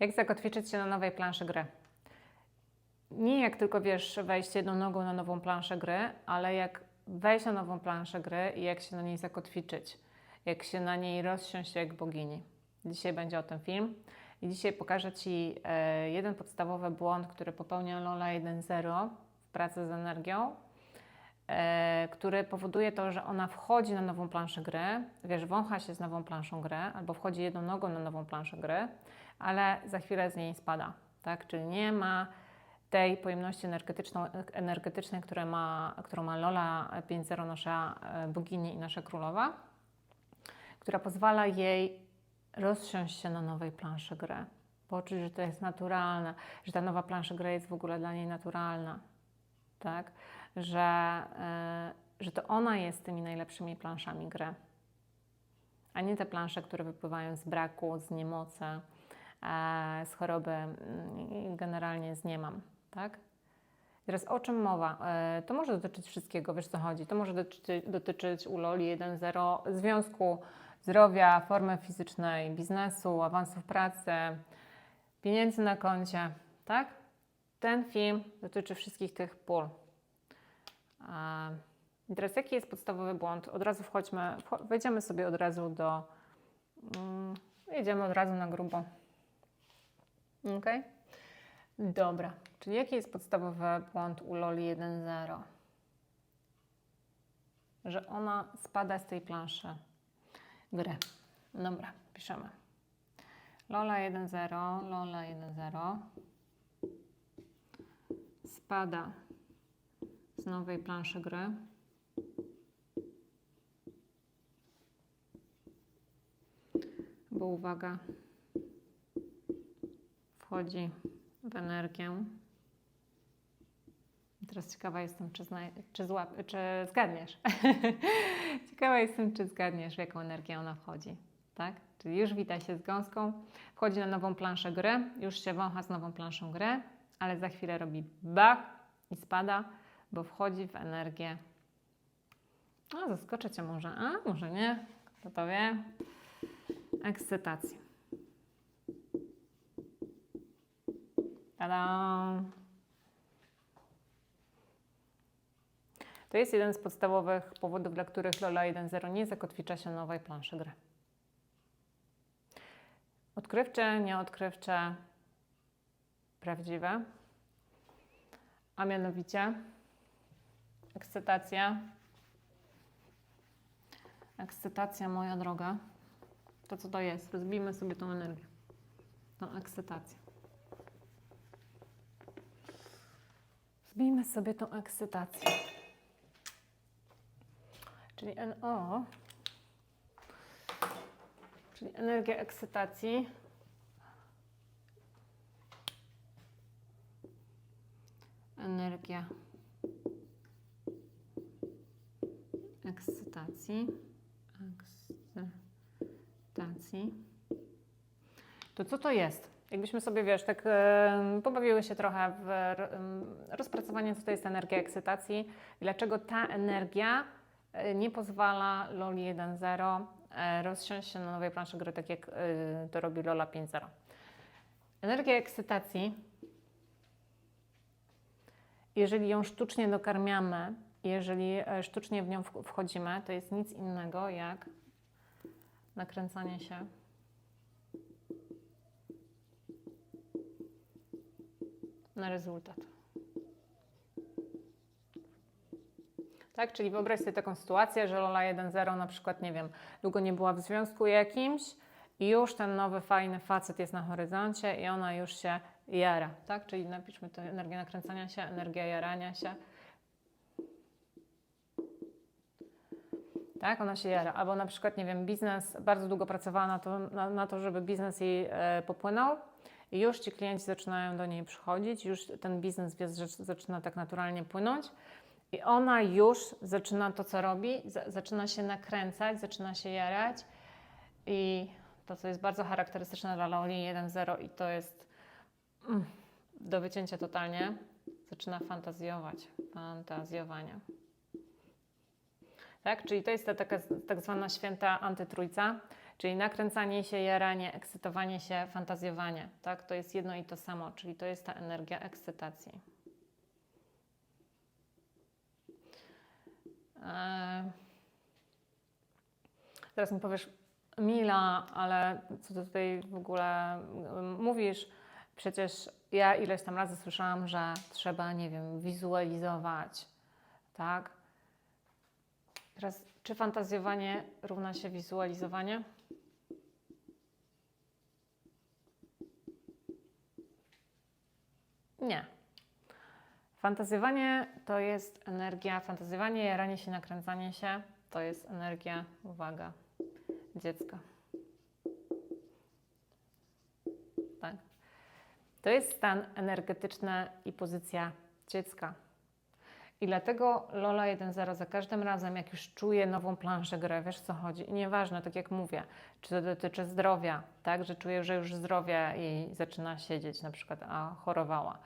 Jak zakotwiczyć się na nowej planszy gry? Nie jak tylko wiesz, wejść jedną nogą na nową planszę gry, ale jak wejść na nową planszę gry i jak się na niej zakotwiczyć, jak się na niej rozsiąść jak bogini. Dzisiaj będzie o tym film i dzisiaj pokażę Ci e, jeden podstawowy błąd, który popełnia Lola 1.0 w pracy z energią, e, który powoduje to, że ona wchodzi na nową planszę gry, wiesz, wącha się z nową planszą gry, albo wchodzi jedną nogą na nową planszę gry, ale za chwilę z niej spada, tak? Czyli nie ma tej pojemności energetycznej, które ma, którą ma Lola 5.0, nasza e, bogini i nasza królowa, która pozwala jej rozsiąść się na nowej planszy gry. Poczuć, że to jest naturalne, że ta nowa plansza gry jest w ogóle dla niej naturalna, tak? Że, e, że to ona jest tymi najlepszymi planszami gry, a nie te plansze, które wypływają z braku, z niemocy, z choroby mm, generalnie z niemam, tak? Teraz o czym mowa? E, To może dotyczyć wszystkiego, wiesz co chodzi. To może dotyczyć, dotyczyć u Loli 1.0 związku, zdrowia, formy fizycznej, biznesu, awansu w pracy, pieniędzy na koncie, tak? Ten film dotyczy wszystkich tych pól. I teraz jaki jest podstawowy błąd? Od razu wchodźmy, wcho- wejdziemy sobie od razu do, mm, jedziemy od razu na grubo. Ok? Dobra, czyli jaki jest podstawowy błąd u Loli 1.0? Że ona spada z tej planszy gry. Dobra, piszemy. Lola 1.0, Lola 1.0 spada z nowej planszy gry. Bo uwaga, wchodzi w energię. Teraz ciekawa jestem, czy, zna, czy, czy zgadniesz. ciekawa jestem, czy zgadniesz, w jaką energię ona wchodzi. Tak? Czyli już wita się z gąską, wchodzi na nową planszę gry, już się wącha z nową planszą gry, ale za chwilę robi bach i spada, bo wchodzi w energię. A, zaskoczę Cię może, a może nie, kto to wie. Ekscytacji. Tada! To jest jeden z podstawowych powodów, dla których Lola 1.0 nie zakotwicza się nowej planszy gry. Odkrywcze, nieodkrywcze, prawdziwe. A mianowicie ekscytacja. Ekscytacja, moja droga. To co to jest? Rozbijmy sobie tą energię. Tą ekscytację. Zbijmy sobie tą ekscytację. Czyli NO, czyli energia ekscytacji. Energia ekscytacji. Ekscytacji. To co to jest? Jakbyśmy sobie, wiesz, tak e, pobawiły się trochę w ro- em, rozpracowanie, co to jest energia ekscytacji, dlaczego ta energia e, nie pozwala Loli 1.0 e, rozsiąść się na nowej planszy gry, tak jak to robi Lola 5.0. Energia ekscytacji, jeżeli ją sztucznie dokarmiamy, jeżeli sztucznie w nią wch- wchodzimy, to jest nic innego jak nakręcanie się na rezultat. Tak, czyli wyobraź sobie taką sytuację, że Lola 1.0 na przykład, nie wiem, długo nie była w związku jakimś i już ten nowy, fajny facet jest na horyzoncie i ona już się jara, tak? Czyli napiszmy to energię nakręcania się, energia jarania się. Tak, ona się jara. Albo na przykład, nie wiem, biznes, bardzo długo pracowała na to, na, na to żeby biznes jej e, popłynął już ci klienci zaczynają do niej przychodzić, już ten biznes zaczyna tak naturalnie płynąć i ona już zaczyna to, co robi, za, zaczyna się nakręcać, zaczyna się jarać i to, co jest bardzo charakterystyczne dla Loli 1.0 i to jest mm, do wycięcia totalnie, zaczyna fantazjować, fantazjowanie. Tak? Czyli to jest ta taka tak zwana święta antytrójca, Czyli nakręcanie się, jaranie, ekscytowanie się, fantazjowanie, tak? To jest jedno i to samo, czyli to jest ta energia ekscytacji. Eee, Teraz mi powiesz, Mila, ale co ty tutaj w ogóle mówisz? Przecież ja ileś tam razy słyszałam, że trzeba, nie wiem, wizualizować, tak? Teraz, czy fantazjowanie równa się wizualizowanie? Nie. Fantazjowanie to jest energia, fantazjowanie, jaranie się, nakręcanie się to jest energia, uwaga, dziecka. Tak. To jest stan energetyczny i pozycja dziecka. I dlatego Lola 1.0 za każdym razem, jak już czuje nową planszę gry, wiesz co chodzi, i nieważne, tak jak mówię, czy to dotyczy zdrowia, tak, że czuje, że już zdrowie jej zaczyna siedzieć, na przykład, a chorowała,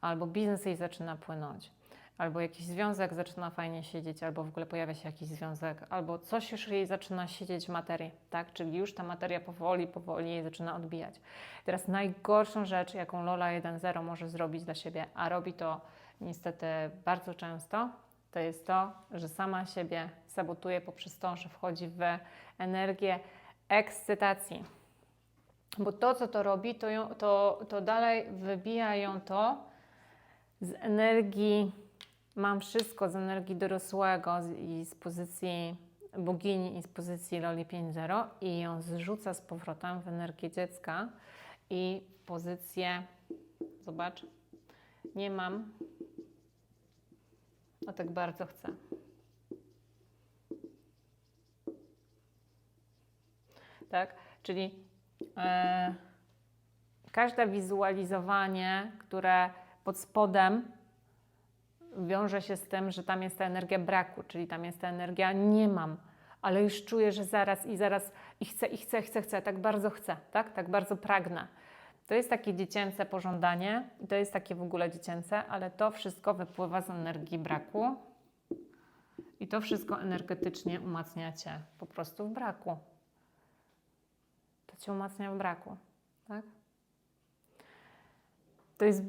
albo biznes jej zaczyna płynąć, albo jakiś związek zaczyna fajnie siedzieć, albo w ogóle pojawia się jakiś związek, albo coś już jej zaczyna siedzieć w materii, tak? Czyli już ta materia powoli, powoli jej zaczyna odbijać. Teraz najgorszą rzecz, jaką Lola 1.0 może zrobić dla siebie, a robi to niestety bardzo często, to jest to, że sama siebie sabotuje poprzez to, że wchodzi w energię ekscytacji. Bo to, co to robi, to, ją, to, to dalej wybija ją to z energii mam wszystko z energii dorosłego i z pozycji bogini i z pozycji Loli 5.0 i ją zrzuca z powrotem w energię dziecka i pozycję, zobacz, nie mam, a tak bardzo chcę. Tak? Czyli e, każde wizualizowanie, które pod spodem wiąże się z tym, że tam jest ta energia braku, czyli tam jest ta energia nie mam, ale już czuję, że zaraz i zaraz i chcę, i chcę, chcę, chcę, tak bardzo chcę, tak? Tak bardzo pragnę. To jest takie dziecięce pożądanie i to jest takie w ogóle dziecięce, ale to wszystko wypływa z energii braku i to wszystko energetycznie umacnia Cię po prostu w braku. To Cię umacnia w braku, tak? To jest,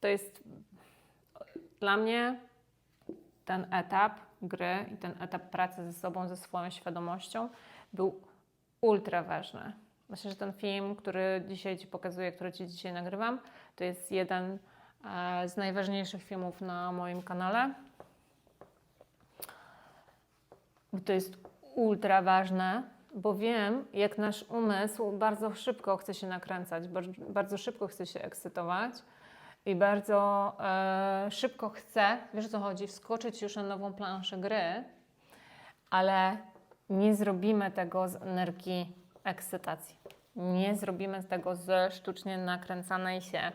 to jest dla mnie ten etap gry i ten etap pracy ze sobą, ze swoją świadomością był ultra ważny. Myślę, że ten film, który dzisiaj Ci pokazuję, który Ci dzisiaj nagrywam, to jest jeden e, z najważniejszych filmów na moim kanale. To jest ultra ważne, bo wiem, jak nasz umysł bardzo szybko chce się nakręcać, bardzo szybko chce się ekscytować i bardzo e, szybko chce, wiesz o co chodzi, wskoczyć już na nową planszę gry, ale nie zrobimy tego z energii ekscytacji. Nie zrobimy tego z sztucznie nakręcanej się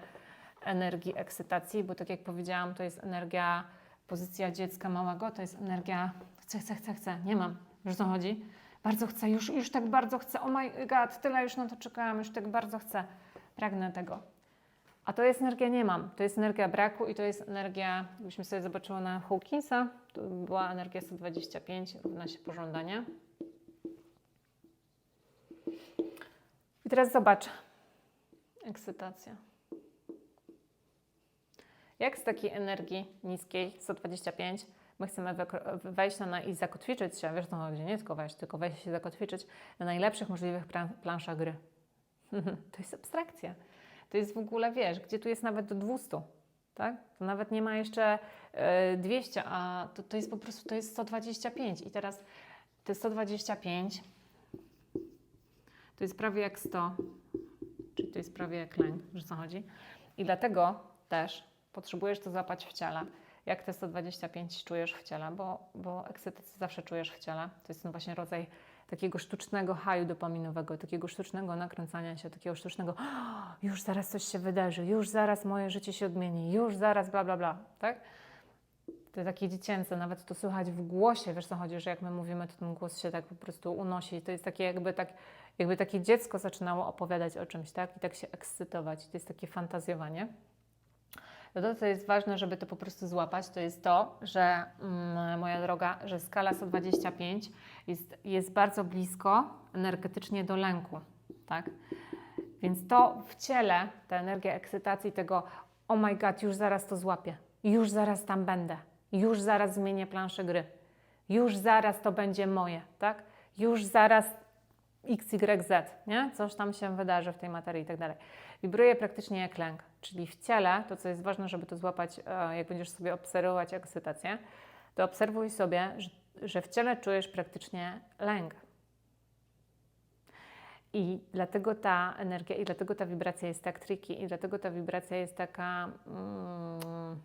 energii ekscytacji, bo tak jak powiedziałam, to jest energia, pozycja dziecka małego, to jest energia chcę, chcę, chcę, chcę, nie mam. Wiesz o co chodzi? Bardzo chcę, już, już tak bardzo chcę, oh my god, tyle już na to czekałam, już tak bardzo chcę, pragnę tego. A to jest energia nie mam, to jest energia braku i to jest energia, jakbyśmy sobie zobaczyły na Hawkinsa, to była energia 125, równa się pożądanie. I teraz zobacz, ekscytacja. Jak z takiej energii niskiej, 125, my chcemy wejść na, i zakotwiczyć się, wiesz o co chodzi, nie tylko wejść, tylko wejść się zakotwiczyć na najlepszych możliwych plan- planszach gry. to jest abstrakcja. To jest w ogóle, wiesz, gdzie tu jest nawet do 200, tak? To nawet nie ma jeszcze e, 200, a to, to jest po prostu, to jest 125 i teraz te 125 to jest prawie jak 100, czyli to jest prawie jak lęk, że co chodzi. I dlatego też potrzebujesz to złapać w ciele. Jak te 125 czujesz w ciele, bo, bo ekscytację zawsze czujesz w ciele. To jest ten właśnie rodzaj takiego sztucznego haju dopaminowego, takiego sztucznego nakręcania się, takiego sztucznego "O, już zaraz coś się wydarzy, już zaraz moje życie się odmieni, już zaraz bla, bla, bla, tak? To takie dziecięce, nawet to słychać w głosie, wiesz co chodzi, że jak my mówimy, to ten głos się tak po prostu unosi. To jest takie jakby, tak, jakby takie dziecko zaczynało opowiadać o czymś, tak? I tak się ekscytować. To jest takie fantazjowanie. To, to, co jest ważne, żeby to po prostu złapać, to jest to, że mm, moja droga, że skala 125 jest, jest bardzo blisko energetycznie do lęku, tak? Więc to w ciele, ta energia ekscytacji tego, oh my god, już zaraz to złapię, już zaraz tam będę, już zaraz zmienię planszę gry, już zaraz to będzie moje, tak? Już zaraz XYZ, nie? Coś tam się wydarzy w tej materii i tak dalej. Wibruje praktycznie jak lęk, czyli w ciele, to co jest ważne, żeby to złapać, e, jak będziesz sobie obserwować ekscytację, to obserwuj sobie, że, w ciele czujesz praktycznie lęk. I dlatego ta energia, i dlatego ta wibracja jest tak tricky, i dlatego ta wibracja jest taka mm,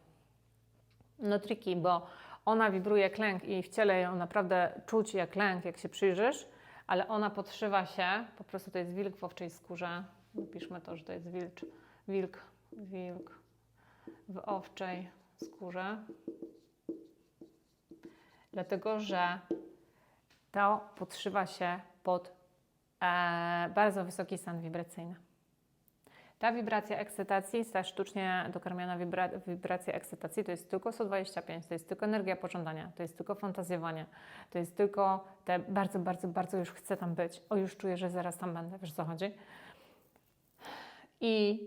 no tricky, bo ona wibruje jak lęk i w ciele ją naprawdę czuć jak lęk, jak się przyjrzysz, ale ona podszywa się, po prostu to jest wilk w owczej skórze, napiszmy to, że to jest wilcz, wilk, wilk w owczej skórze, dlatego że to podszywa się pod e, bardzo wysoki stan wibracyjny. Ta wibracja ekscytacji, ta sztucznie dokarmiona wibra wibracja ekscytacji, to jest tylko 125, to jest tylko energia pożądania, to jest tylko fantazjowanie, to jest tylko te bardzo, bardzo, bardzo już chcę tam być, o już czuję, że zaraz tam będę, wiesz co chodzi? I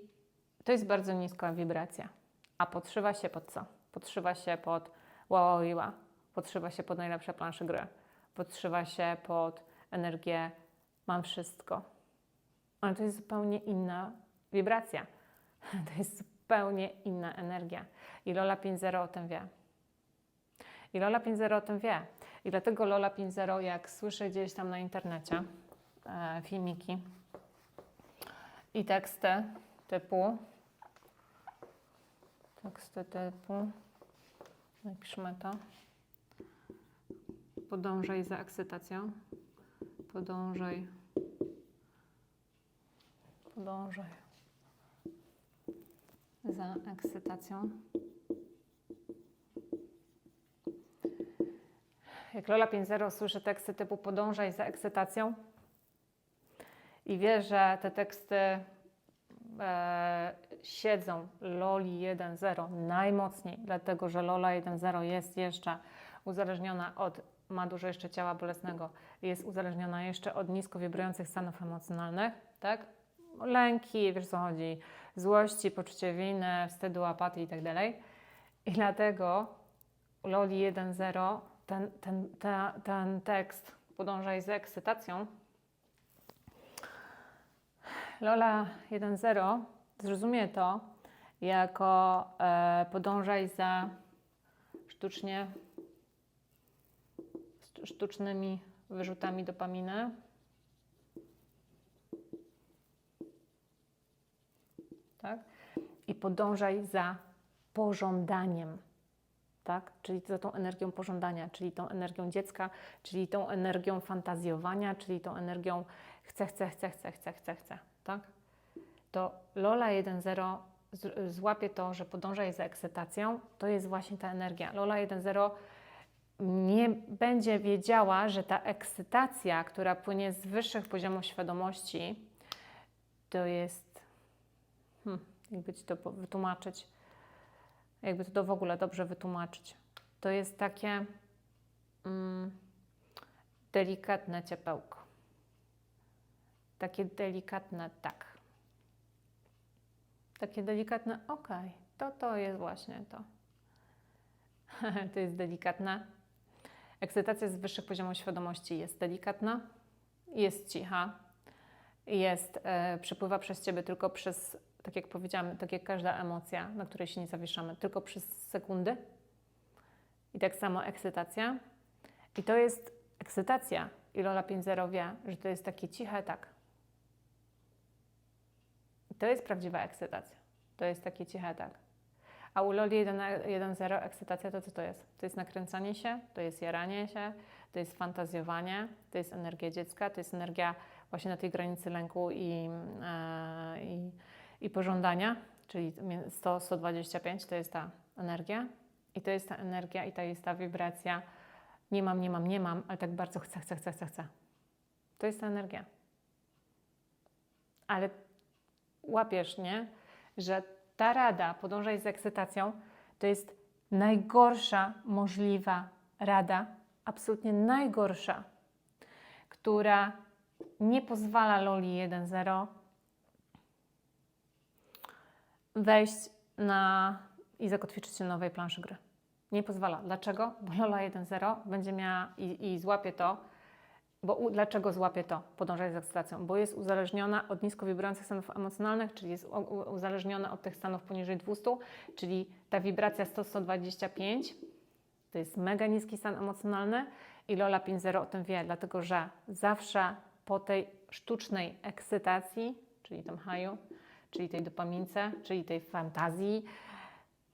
to jest bardzo niska wibracja, a podszywa się pod co? Podszywa się pod wow, wow, podszywa się pod najlepsze plansze gry, podszywa się pod energię mam wszystko. Ale to jest zupełnie inna wibracja. To jest zupełnie inna energia. I Lola 5.0 o tym wie. I Lola 5.0 o tym wie. I dlatego Lola 5.0, jak słyszę gdzieś tam na internecie e, filmiki i teksty typu teksty typu napiszmy to podążaj za ekscytacją podążaj podążaj za ekscytacją. Jak Lola 5.0 słyszy teksty typu podążaj za ekscytacją i wie, że te teksty e, siedzą Loli 1.0 najmocniej, dlatego że Lola 1.0 jest jeszcze uzależniona od, ma dużo jeszcze ciała bolesnego, jest uzależniona jeszcze od nisko wibrujących stanów emocjonalnych, tak? Lęki, wiesz co chodzi, złości, poczucie winy, wstydu, apatii itd. I dlatego Loli 1.0 ten, ten, ta, ten tekst podążaj z ekscytacją. Lola 1.0 zrozumie to jako e, podążaj za sztucznie, sztucznymi wyrzutami dopaminy, tak? I podążaj za pożądaniem, tak? Czyli za tą energią pożądania, czyli tą energią dziecka, czyli tą energią fantazjowania, czyli tą energią chcę, chcę, chcę, chcę, chcę, chcę, chcę, tak? To Lola 1.0 złapie to, że podążaj za ekscytacją, to jest właśnie ta energia. Lola 1.0 nie będzie wiedziała, że ta ekscytacja, która płynie z wyższych poziomów świadomości, to jest Hmm, jakby ci to wytłumaczyć, jakby to w ogóle dobrze wytłumaczyć. To jest takie mm, delikatne ciepełko. Takie delikatne tak. Takie delikatne okay, to to jest właśnie to. to jest delikatne. Ekscytacja z wyższych poziomów świadomości jest delikatna, jest cicha, jest, e, przepływa przez Ciebie tylko przez tak jak powiedziałam, tak jak każda emocja, na której się nie zawieszamy, tylko przez sekundy. I tak samo ekscytacja. I to jest ekscytacja. I Lola 5.0 wie, że to jest takie ciche tak. To jest prawdziwa ekscytacja. To jest takie ciche tak. A u Loli 1.0 ekscytacja to co to jest? To jest nakręcanie się, to jest jaranie się, to jest fantazjowanie, to jest energia dziecka, to jest energia właśnie na tej granicy lęku i, yy, i i pożądania, czyli 100-125 to jest ta energia i to jest ta energia i to jest ta wibracja nie mam, nie mam, nie mam, ale tak bardzo chcę, chcę, chcę, chcę, chcę. To jest ta energia. Ale łapiesz, nie? Że ta rada, podążaj z ekscytacją, to jest najgorsza możliwa rada, absolutnie najgorsza, która nie pozwala Loli 1.0 wejść na i zakotwiczyć się na nowej planszy gry. Nie pozwala. Dlaczego? Bo Lola 1.0 będzie miała i, i złapie to, bo u, dlaczego złapie to, podążać z ekscytacją? Bo jest uzależniona od nisko wibrujących stanów emocjonalnych, czyli jest uzależniona od tych stanów poniżej 200, czyli ta wibracja 100-125 to jest mega niski stan emocjonalny i Lola 5.0 o tym wie, dlatego że zawsze po tej sztucznej ekscytacji, czyli tym haju, czyli tej dopamince, czyli tej fantazji,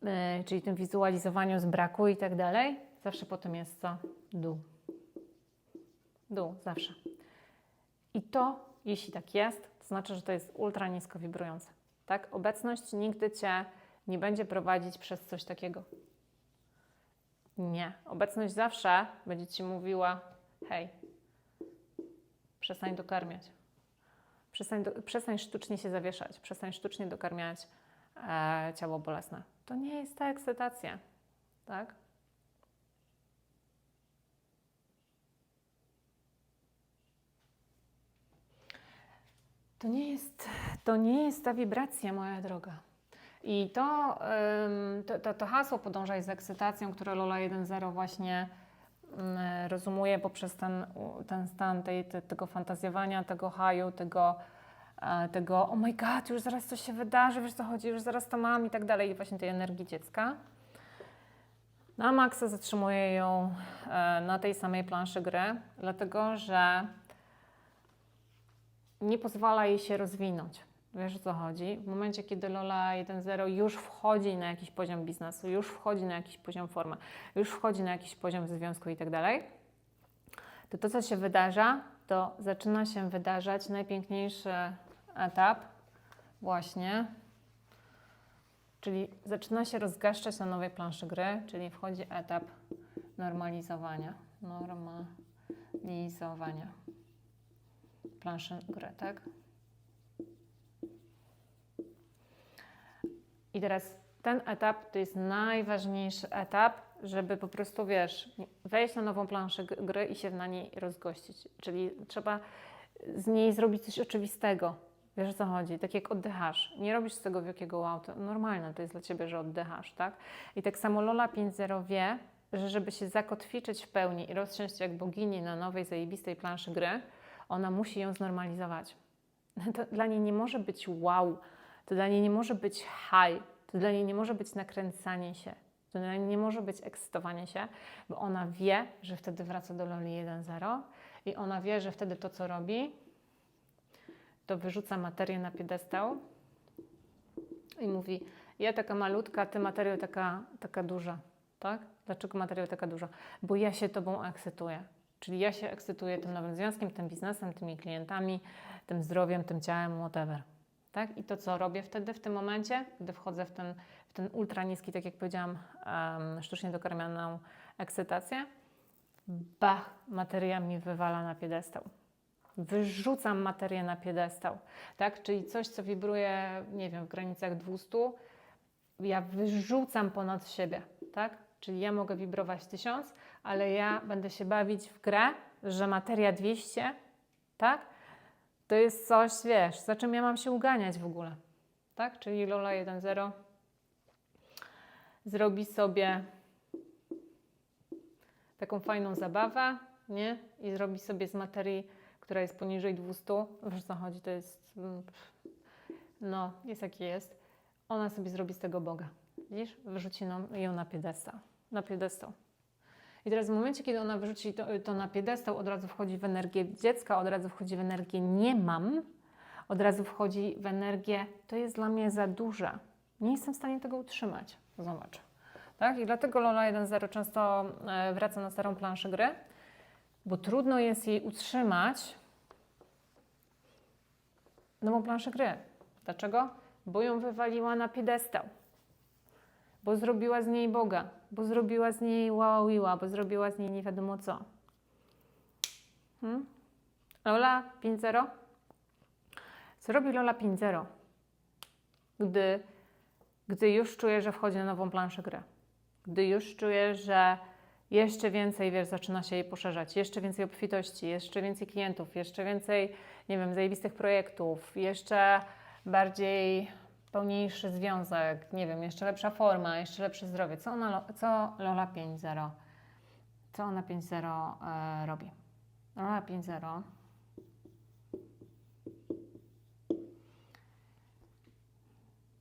yy, czyli tym wizualizowaniu z braku i tak dalej, zawsze potem jest co? Dół. Dół, zawsze. I to, jeśli tak jest, to znaczy, że to jest ultra nisko wibrujące. Tak? Obecność nigdy Cię nie będzie prowadzić przez coś takiego. Nie. Obecność zawsze będzie Ci mówiła hej, przestań dokarmiać. Przestań, do, przestań sztucznie się zawieszać, przestań sztucznie dokarmiać e, ciało bolesne. To nie jest ta ekscytacja, tak? To nie jest, to nie jest ta wibracja, moja droga. I to, to, to hasło podążaj z ekscytacją, które Lola 1.0 właśnie ym, rozumuje poprzez ten, ten stan tej, te, tego fantazjowania, tego haju, tego, e, tego oh my god, już zaraz coś się wydarzy, wiesz co chodzi, już zaraz to mam i tak dalej, i właśnie tej energii dziecka. Na maksa zatrzymuje ją e, na tej samej planszy gry, dlatego że nie pozwala jej się rozwinąć. Wiesz o co chodzi? W momencie, kiedy Lola 1.0 już wchodzi na jakiś poziom biznesu, już wchodzi na jakiś poziom formy, już wchodzi na jakiś poziom związku i tak dalej, to to, co się wydarza, to zaczyna się wydarzać najpiękniejszy etap właśnie, czyli zaczyna się rozgaszczać na nowej planszy gry, czyli wchodzi etap normalizowania. Normalizowania planszy gry, tak? I teraz ten etap to jest najważniejszy etap, żeby po prostu, wiesz, wejść na nową planszę gry i się na niej rozgościć. Czyli trzeba z niej zrobić coś oczywistego. Wiesz o co chodzi? Tak jak oddychasz. Nie robisz z tego wielkiego wow, to normalne to jest dla Ciebie, że oddychasz, tak? I tak samo Lola 5.0 wie, że żeby się zakotwiczyć w pełni i rozsiąść jak bogini na nowej, zajebistej planszy gry, ona musi ją znormalizować. To dla niej nie może być wow, to dla niej nie może być high, to dla niej nie może być nakręcanie się, to dla niej nie może być ekscytowanie się, bo ona wie, że wtedy wraca do Loli 1.0 i ona wie, że wtedy to, co robi, to wyrzuca materię na piedestał i mówi, ja taka malutka, ty materiał taka, taka duża, tak? Dlaczego materiał taka duża? Bo ja się tobą ekscytuję. Czyli ja się ekscytuję tym nowym związkiem, tym biznesem, tymi klientami, tym zdrowiem, tym ciałem, whatever. Tak? I to, co robię wtedy, w tym momencie, gdy wchodzę w ten, w ten ultra niski, tak jak powiedziałam, um, sztucznie dokarmianą ekscytację, bach, materia mi wywala na piedestał. Wyrzucam materię na piedestał, tak? Czyli coś, co wibruje, nie wiem, w granicach 200, ja wyrzucam ponad siebie, tak? Czyli ja mogę wibrować 1000, ale ja będę się bawić w grę, że materia 200, tak? To jest coś, wiesz, za czym ja mam się uganiać w ogóle, tak? Czyli Lola 1.0 zrobi sobie taką fajną zabawę, nie? I zrobi sobie z materii, która jest poniżej 200, wiesz co chodzi, to jest, mm, no, jest jaki jest, ona sobie zrobi z tego Boga, widzisz? Wyrzuci nam ją na piedestał, na piedestał. I teraz w momencie, kiedy ona wyrzuci to, to na piedestał, od razu wchodzi w energię dziecka, od razu wchodzi w energię nie mam, od razu wchodzi w energię to jest dla mnie za duże. Nie jestem w stanie tego utrzymać. Zobacz. Tak? I dlatego Lola 1.0 często e, wraca na starą planszę gry, bo trudno jest jej utrzymać nową planszę gry. Dlaczego? Bo ją wywaliła na piedestał bo zrobiła z niej Boga, bo zrobiła z niej waławiła, bo zrobiła z niej nie wiadomo co. Hmm? Lola 5.0? Co robi Lola 5.0? Gdy Gdy już czuje, że wchodzi na nową planszę gry. Gdy już czuje, że jeszcze więcej, wiesz, zaczyna się jej poszerzać, jeszcze więcej obfitości, jeszcze więcej klientów, jeszcze więcej, nie wiem, zajebistych projektów, jeszcze bardziej pełniejszy związek, nie wiem, jeszcze lepsza forma, jeszcze lepsze zdrowie. Co, ona, co Lola 5.0 co ona 5.0 e, robi? Lola 5.0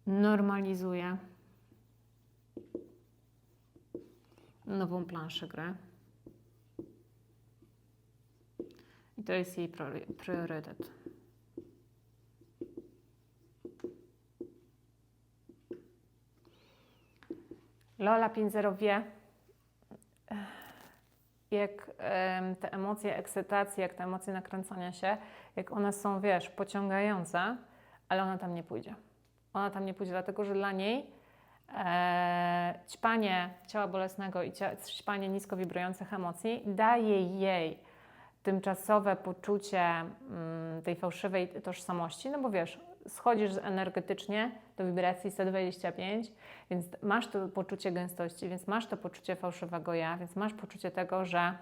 normalizuje nową planszę gry. I to jest jej priory- priorytet. Lola 5.0 wie, jak te emocje ekscytacji, jak te emocje nakręcania się, jak one są, wiesz, pociągające, ale ona tam nie pójdzie. Ona tam nie pójdzie, dlatego że dla niej e, ćpanie ciała bolesnego i ćpanie nisko wibrujących emocji daje jej tymczasowe poczucie mm, tej fałszywej tożsamości, no bo wiesz, schodzisz energetycznie do wibracji 125, więc masz to poczucie gęstości, więc masz to poczucie fałszywego ja, więc masz poczucie tego, że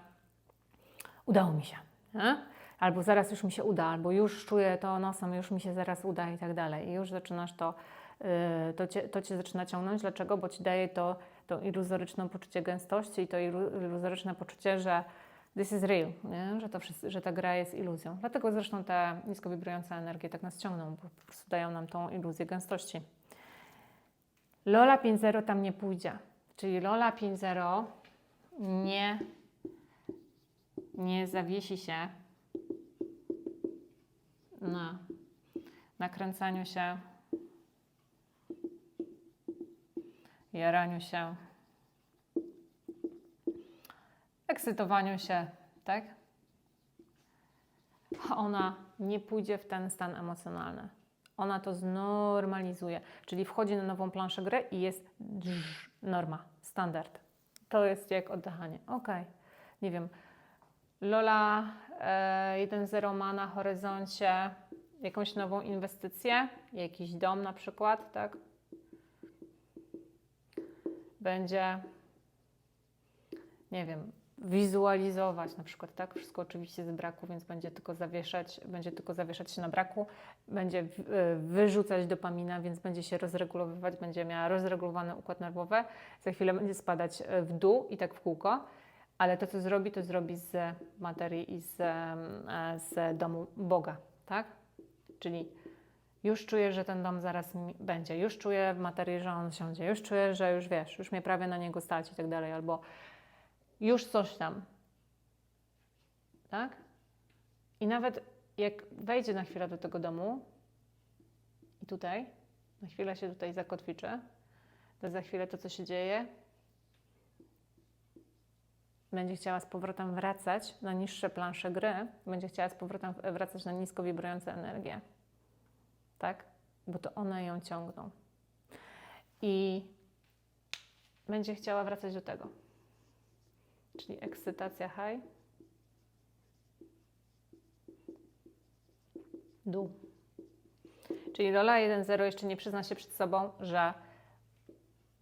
udało mi się. Nie? Albo zaraz już mi się uda, albo już czuję to nosem, już mi się zaraz uda i tak dalej. I już zaczynasz to, yy, to, cię, to cię zaczyna ciągnąć. Dlaczego? Bo ci daje to, to iluzoryczne poczucie gęstości i to ilu- iluzoryczne poczucie, że this is real, nie? Że, to wszyscy, że ta gra jest iluzją. Dlatego zresztą te nisko wibrujące energie tak nas ciągną, bo po prostu dają nam tą iluzję gęstości. Lola 5.0 tam nie pójdzie. Czyli Lola 5.0 nie, nie zawiesi się na nakręcaniu się, jaraniu się, ekscytowaniu się, tak? Ona nie pójdzie w ten stan emocjonalny. Ona to znormalizuje, czyli wchodzi na nową planszę gry i jest drz, norma, standard. To jest jak oddychanie. Ok, nie wiem. Lola e, 1.0 ma na horyzoncie jakąś nową inwestycję, jakiś dom na przykład, tak? Będzie, nie wiem, wizualizować na przykład, tak? Wszystko oczywiście z braku, więc będzie tylko zawieszać, będzie tylko zawieszać się na braku, będzie y, wyrzucać dopamina, więc będzie się rozregulowywać, będzie miała rozregulowany układ nerwowy, za chwilę będzie spadać y, w dół i tak w kółko, ale to, co zrobi, to zrobi z materii i z, em, e, z domu Boga, tak? Czyli już czuję, że ten dom zaraz będzie, już czuję w materii, że on siądzie, już czuję, że już wiesz, już mnie prawie na niego stać i tak dalej, albo już coś tam. Tak? I nawet jak wejdzie na chwilę do tego domu i tutaj, na chwilę się tutaj zakotwiczy, to za chwilę to, co się dzieje, będzie chciała z powrotem wracać na niższe plansze gry, będzie chciała z powrotem wracać na nisko wibrujące energie. Tak? Bo to one ją ciągną. I będzie chciała wracać do tego. Czyli ekscytacja high. Dół. Czyli Lola 1.0 jeszcze nie przyzna się przed sobą, że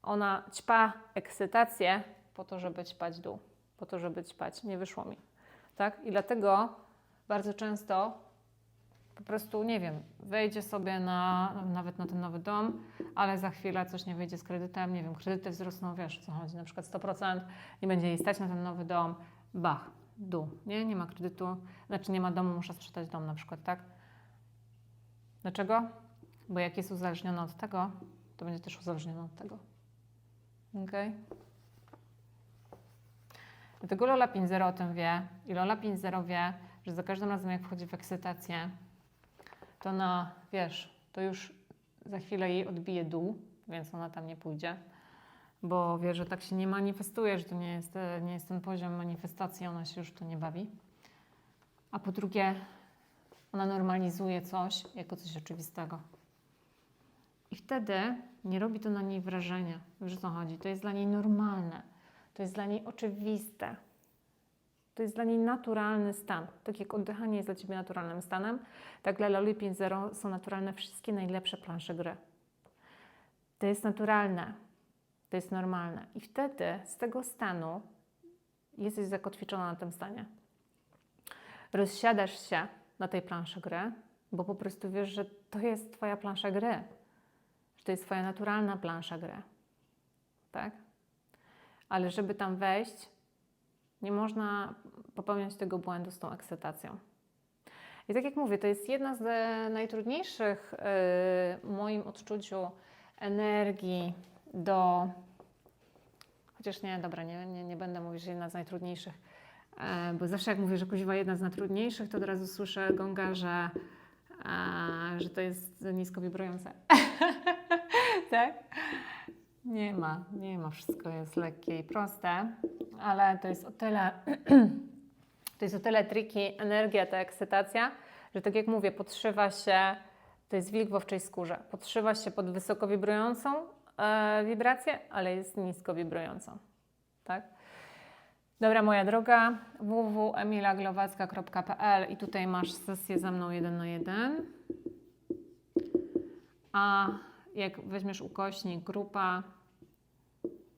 ona ćpa ekscytację po to, żeby ćpać dół, po to, żeby ćpać. Nie wyszło mi. Tak? I dlatego bardzo często po prostu, nie wiem, wejdzie sobie na, nawet na ten nowy dom, ale za chwilę coś nie wyjdzie z kredytem, nie wiem, kredyty wzrosną, wiesz co chodzi, na przykład 100%, nie będzie jej stać na ten nowy dom, bach, dół, nie, nie ma kredytu, znaczy nie ma domu, muszę sprzedać dom na przykład, tak? Dlaczego? Bo jak jest uzależniona od tego, to będzie też uzależniona od tego. Okej? Dlatego Lola 5.0 o tym wie i Lola 5.0 wie, że za każdym razem jak wchodzi w ekscytację, to na, wiesz, to już za chwilę jej odbije dół, więc ona tam nie pójdzie, bo wie, że tak się nie manifestuje, że to nie jest, e, nie jest ten poziom manifestacji, ona się już tu nie bawi. A po drugie, ona normalizuje coś jako coś oczywistego. I wtedy nie robi to na niej wrażenia, wiesz o co chodzi, to jest dla niej normalne, to jest dla niej oczywiste. To jest dla niej naturalny stan. Tak jak oddychanie jest dla Ciebie naturalnym stanem, tak dla Loli 5.0 są naturalne wszystkie najlepsze plansze gry. To jest naturalne, to jest normalne. I wtedy z tego stanu jesteś zakotwiczona na tym stanie. Rozsiadasz się na tej planszy gry, bo po prostu wiesz, że to jest Twoja plansza gry, że to jest Twoja naturalna plansza gry. Tak? Ale żeby tam wejść, nie można popełniać tego błędu z tą ekscytacją. I tak jak mówię, to jest jedna z e, najtrudniejszych yy, w moim odczuciu energii do. Chociaż nie, dobra, nie, nie, nie będę mówić, że jedna z najtrudniejszych, e, bo zawsze jak mówię, że kuźwa jedna z najtrudniejszych, to od razu słyszę gonga, że, e, że to jest nisko wibrujące. tak? Nie ma, nie ma. Wszystko jest lekkie i proste, ale to jest o tyle, to jest o tyle triki, energia, ta ekscytacja, że tak jak mówię, podszywa się, to jest wilk w owczej skórze, podszywa się pod wysoko wibrującą e, wibrację, ale jest nisko wibrującą. Tak? Dobra, moja droga, www.emilaglowacka.pl i tutaj masz sesję ze mną jeden na jeden. A jak weźmiesz ukośnik, grupa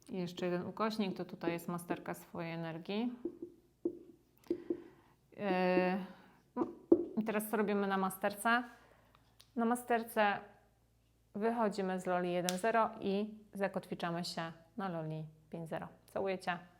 jeszcze jeden ukośnik, to tutaj jest masterka swojej energii. Yy, teraz co robimy na masterce? Na masterce wychodzimy z Loli 1.0 i zakotwiczamy się na Loli 5.0. Całuję Cię.